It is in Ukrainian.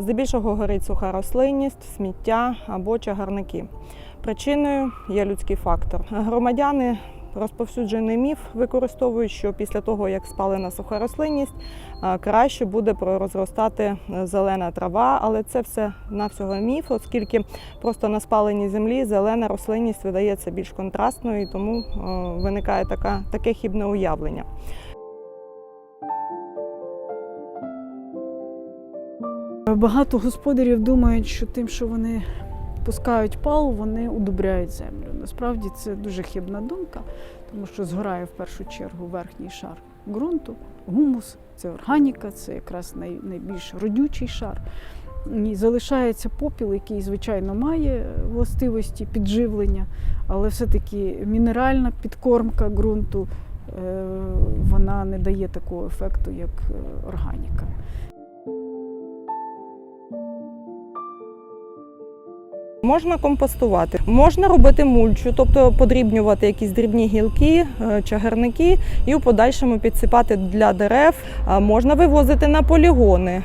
Здебільшого горить суха рослинність, сміття або чагарники. Причиною є людський фактор. Громадяни розповсюджений міф використовують, що після того, як спалена суха рослинність, краще буде пророзростати е, зелена трава, але це все навсього міф, оскільки просто на спаленій землі зелена рослинність видається більш контрастною, і тому е, виникає така, таке хібне уявлення. Багато господарів думають, що тим, що вони пускають пал, вони удобряють землю. Насправді це дуже хибна думка, тому що згорає в першу чергу верхній шар ґрунту, гумус, це органіка, це якраз найбільш родючий шар. І залишається попіл, який, звичайно, має властивості підживлення, але все-таки мінеральна підкормка ґрунту е, вона не дає такого ефекту, як е, органіка. Можна компостувати, можна робити мульчу, тобто подрібнювати якісь дрібні гілки, е, чагарники і у подальшому підсипати для дерев. Можна вивозити на полігони.